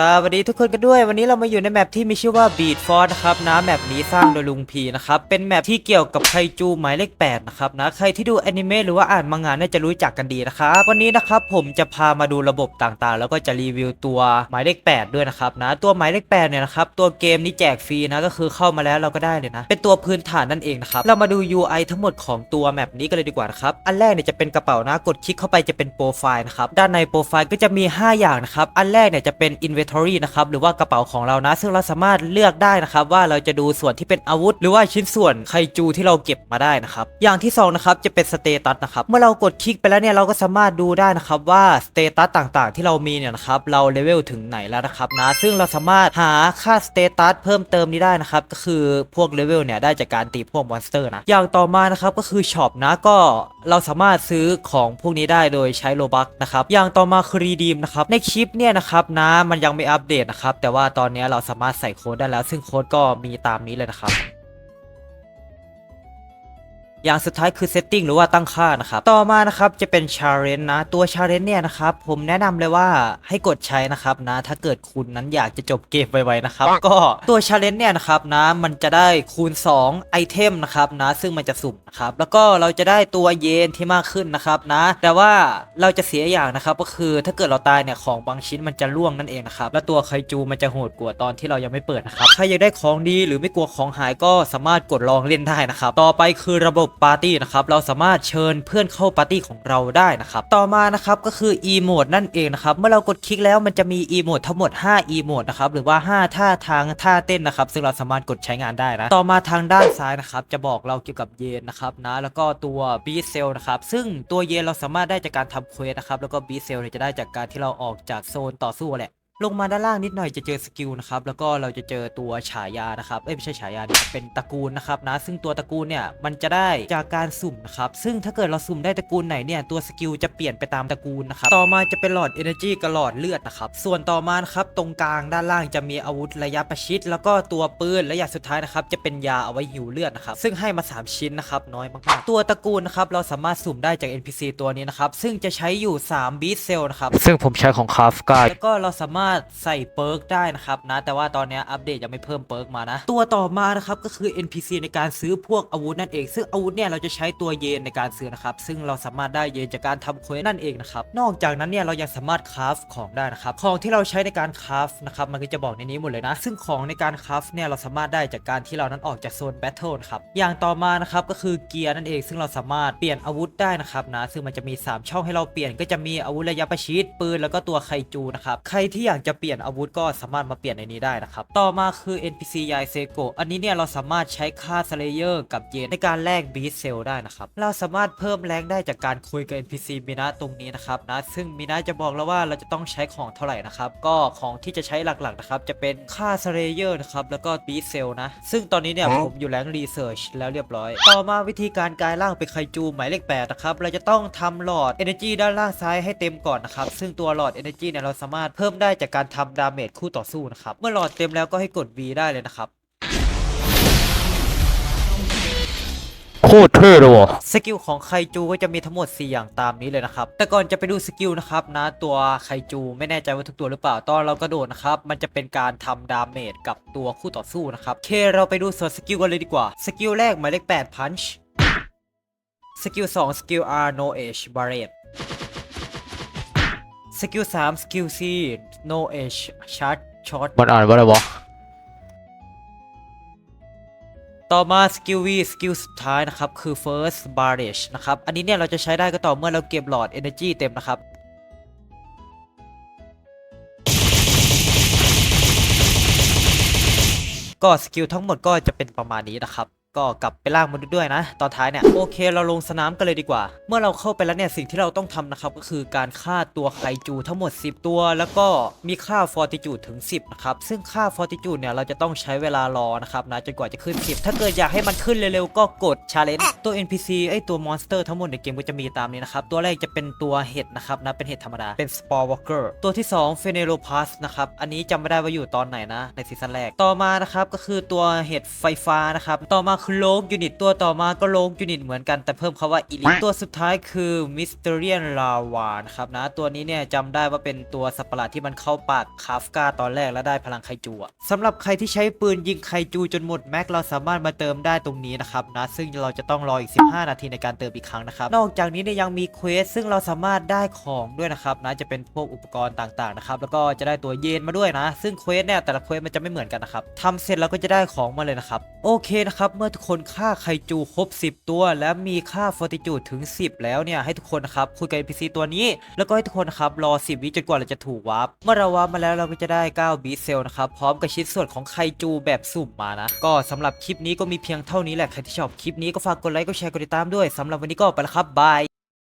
สวัสดีทุกคนกันด้วย วันนี้เรามาอยู่ในแมปที่มีชื่อว่า Beat Force นะครับนะแมปนี้สร้างโดยลุงพีนะครับ เป็นแมปที่เกี่ยวกับไคจูหมายเลข8นะครับนะใครที่ดูแอนิเมะหรือว่าอ่านมังงะน่าจะรู้จักกันดีนะครับวันนี้นะครับผมจะพามาดูระบบต่างๆ แล้วก็จะรีวิวตัวหมายเลข 8 ด้วยนะครับนะตัวหมายเลข8เนี่ยนะครับตัวเกมนี้แจกฟรีนะก็คือเข้ามาแล้วเราก็ได้เลยนะ เป็นตัวพื้นฐานนั่นเองนะครับเรามาดู UI ทั้งหมดของตัวแมปนี้กันเลยดีกว่านะครับอันแรกเนี่ยจะเป็นกระเป๋านะกดคลิกเข้าไปจะเป็นโปรไฟล์นะครับด้านในโปรไฟล์ก็จะมี 5 อย่างนะครับอันแรกเนี่ยจะเป็น inventory นะครับหรือว่ากระเป๋าของเรานะ ซึ่งเราสามารถเลือกได้นะครับว่าเราจะดูส่วนที่เป็นอาวุธ หรือว่าชิ้นส่วนไคจูที่เราเก็บมาได้นะครับอย่างที่สองนะครับจะเป็นสเตตัสนะครับเมื่อเรากดคลิกไปแล้วเนี่ยเราก็สามารถดูได้นะครับว่าสเตตัสต่างๆ ที่เรามีเนี่ยนะครับเราเลเวลถึงไหนแล้วนะครับนะซึ่งเราสามารถหาค่าสเตตัสเพิ่มเติมนี้ได้นะครับก็คือพวกเลเวลเนี่ยได้จากการตีพวกมอนสเตอร์นะอย่างต่อมานะครับก็คือช็อปนะก็เราสามารถซื้อของพวกนี้ได้โดยใช้โลบักนะครับอย่างต่อมาคือรีดีมนะครับในคลิปเนี่ยนะครับนะมันยังไม่อัปเดตนะครับ แต่ว่าตอนนี้เราสามารถใส่โค้ดได้แล้ว ซึ่งโค้ดก็มีตามนี้เลยนะครับ อย่างสุดท้ายคือ setting หรือว่าตั้งค่านะครับ ต่อมานะครับจะเป็น challenge นะ ตัว challenge เนี่ยนะครับ ผมแนะนำเลยว่าให้กดใช้นะครับนะ ถ้าเกิดคุณนั้นอยากจะจบเกมไวๆนะครับ ก็ตัว challenge เนี่ยนะครับนะ มันจะได้คูณ2ไอเทมนะครับนะ ซึ่งมันจะสุ่มนะครับ แล้วก็เราจะได้ตัวเยนที่มากขึ้นนะครับนะ แต่ว่าเราจะเสียอย่างนะครับ ก็คือถ้าเกิดเราตายเนี่ยของบางชิ้นมันจะล่วงนั่นเองนะครับ แล้วตัวไคจูมันจะโหดกว่าตอนที่เรายังไม่เปิดนะครับใครอยากได้ของดีหรือไม่กลัวของหายก็สามารถกดลองเล่นได้นะครับ ต่อไปคือระบบปาร์ตี้นะครับเราสามารถเชิญเพื่อนเข้าปาร์ตี้ของเราได้นะครับต่อมานะครับก็คือ e โมดนั่นเองนะครับเมื่อเรากดคลิกแล้วมันจะมี e โมดทั้งหมด5 e โมดนะครับหรือว่า 5 ท่าทางท่าเต้นนะครับ ซึ่งเราสามารถกดใช้งานได้นะต่อมาทางด้านซ้ายนะครับจะบอกเราเกี่ยวกับเยนนะครับนะแล้วก็ตัวบีเซลนะครับซึ่งตัวเยนเราสามารถได้จากการทำเควสนะครับแล้วก็บีเซลจะได้จากการที่เราออกจากโซนต่อสู้แหละ ลงมาด้านล่างนิดหน่อยจะเจอสกิลนะครับแล้วก็เราจะเจอตัวฉายานะครับเอ้ยไม่ใช่ฉายาเนี่ยเป็นตระกูลนะครับนะซึ่งตัวตระกูลเนี่ยมันจะได้จากการสุ่มนะครับซึ่งถ้าเกิดเราสุ่มได้ตระกูลไหนเนี่ยตัวสกิลจะเปลี่ยนไปตามตระกูลนะครับต่อมาจะเป็นหลอด Energy กับหลอดเลือดนะครับส่วนต่อมานะครับตรงกลางด้านล่างจะมีอาวุธระยะประชิด แล้วก็ตัวปืนและอย่างสุดท้ายนะครับจะเป็นยาเอาไว้หิวเลือดนะครับซึ่งให้มา 3 ชิ้นนะครับน้อยมากๆตัวตระกูลนะครับเราสามารถสุ่มได้จาก NPC ตัวนี้นะครับซึ่งจะใช้อยู่3บีทเซลนะครับซึ่งผมใช้ของคาฟกาแล้วก็เราสามารถใส่เปิร์กได้นะครับนะแต่ว่าตอนนี้อัปเดตยังไม่เพิ่มเปิร์กมานะ ตัวต่อมานะครับก็คือ NPC ในการซื้อพวกอาวุธนั่นเอง ซึ่งอาวุธเนี่ยเราจะใช้ตัวเยนในการซื้อนะครับซึ่งเราสามารถได้เยนจากการทำเควสนั่นเองนะครับนอกจากนั้นเนี่ยเรายังสามารถคราฟของได้นะครับของที่เราใช้ในการคราฟนะครับมันก็จะบอกในนี้หมดเลยนะ ซึ่งของในการคราฟเนี่ยเราสามารถได้จากการที่เรานั้นออกจากโซนแบทเทิลครับอย่างต่อมานะครับก็คือเกียร์นั่นเอง ซึ่งเราสามารถเปลี่ยนอาวุธได้นะครับนะซึ่งมันจะมี 3 ช่องให้เราเปลี่ยนก็จะมีอาวุธระยะประชิดปืนแล้วก็ตัวไคจูนะครับใครที่อยากจะเปลี่ยนอาวุธก็สามารถมาเปลี่ยนในนี้ได้นะครับ ต่อมาคือ NPC ยายเซโกอันนี้เนี่ยเราสามารถใช้ค่าสเลเยอร์กับเยนในการแลกบีทเซลได้นะครับ เราสามารถเพิ่มแรงได้จากการคุยกับ NPC มินะตรงนี้นะครับนะ ซึ่งมินะจะบอกแล้วว่าเราจะต้องใช้ของเท่าไหร่นะครับ ก็ของที่จะใช้หลักๆนะครับ จะเป็นค่าสเลเยอร์นะครับ แล้วก็บีทเซลนะ ซึ่งตอนนี้เนี่ยผมอยู่แรงรีเสิร์ชแล้วเรียบร้อย ต่อมาวิธีการกลายร่างเป็นไคจูหมายเลข8นะครับ เราจะต้องทำหลอด Energy ด้านล่างซ้ายให้เต็มก่อนนะครับ ซึ่งตัวหลอด Energy เนี่ยเราสามารถเพิ่มได้จากการทำดาเมจคู่ต่อสู้นะครับ เมื่อหลอดเต็มแล้วก็ให้กด V ได้เลยนะครับ โคตรเท่เลยวะสกิลของไคจูก็จะมีทั้งหมด 4 อย่างตามนี้เลยนะครับ แต่ก่อนจะไปดูสกิลนะครับนะตัวไคจูไม่แน่ใจว่าทุกตัวหรือเปล่า ตอนเรากระโดดนะครับ มันจะเป็นการทำดาเมจกับตัวคู่ต่อสู้นะครับโอเคเราไปดูส่วนสกิลกันเลยดีกว่า สกิลแรกหมายเลข8 punch สกิล2สกิล R no age barret สกิล3สกิล C no age shot shot มันอ่านว่าอะไรวะต่อมาสกิล V สกิลสุดท้ายนะครับ คือ first barrage นะครับ อันนี้เนี่ยเราจะใช้ได้ก็ต่อเมื่อเราเก็บหลอด energy เต็มนะครับ ก็สกิลทั้งหมดก็จะเป็นประมาณนี้นะครับ ก็กลับไปล่างมนุษย์ด้วยนะ ตอนท้ายเนี่ยโอเคเราลงสนามกันเลยดีกว่า เมื่อเราเข้าไปแล้วเนี่ยสิ่งที่เราต้องทำนะครับก็คือการฆ่าตัวไคจูทั้งหมด 10 ตัว แล้วก็มีค่าฟอร์ติจูดถึง 10นะครับซึ่งค่าฟอร์ติจูดเนี่ยเราจะต้องใช้เวลารอนะครับนะจนกว่าจะขึ้น 10 ถ้าเกิดอยากให้มันขึ้นเร็วๆก็กดชาเลนจ์ตัว NPC ไอตัวมอนสเตอร์ทั้งหมดในเกมก็จะมีตามนี้นะครับตัวแรกจะเป็นตัวเห็ดนะครับนะเป็นเห็ดธรรมดาเป็นสปอร์วอลเกอร์ตัวที่2เฟเนโรพาสนะครับอันนี้จำไม่ได้ว่าอยู่ตอนไหนนะในซีซั่นแรกต่อมานะครับก็คือตัวเห็ดไฟฟ้านะครับต่อมาโลกยูนิตตัวต่อมาก็โลกยูนิตเหมือนกันแต่เพิ่มคาว่าอีลิตัวสุดท้ายคือมิสเตอรียนลาวานครับนะ ตัวนี้เนี่ยจำได้ว่าเป็นตัวสัประหลาดที่มันเข้าปากคาฟกาตอนแรกแล้วได้พลังไคจูอะสำหรับใครที่ใช้ปืนยิงไคจูจนหมดแม็กเราสามารถมาเติมได้ตรงนี้นะครับนะซึ่งเราจะต้องรออีก 15 นาทีในการเติมอีกครั้งนะครับนอกจากนี้เนี่ยยังมีเควสซึ่งเราสามารถได้ของด้วยนะครับนะจะเป็นพวกอุปกรณ์ต่างๆนะครับแล้วก็จะได้ตัวเย็นมาด้วยนะ ซึ่งเควสเนี่ยแต่ละเควสมันจะไม่เหมือนกันนะครับทำเสร็จเราก็จะได้ของมาเลยนะครับโอเคนะครับเมื่อทุกคนฆ่าไคจูครบ 10 ตัว และมีค่าฟอร์ติจูดถึง 10 แล้วเนี่ยให้ทุกคนนะครับคุยกับ NPC ตัวนี้ แล้วก็ให้ทุกคนนะครับรอ 10 วิจนกว่าเราจะถูกวาร์ปเมื่อเราวาร์ปมาแล้วเราก็จะได้9บีเซลนะครับพร้อมกับชิ้นส่วนของไคจูแบบสุ่มมานะ ก็สำหรับคลิปนี้ก็มีเพียงเท่านี้แหละใครที่ชอบคลิปนี้ก็ฝากกดไลค์กดแชร์กดติดตามด้วยสำหรับวันนี้ก็ไปแล้วครับบาย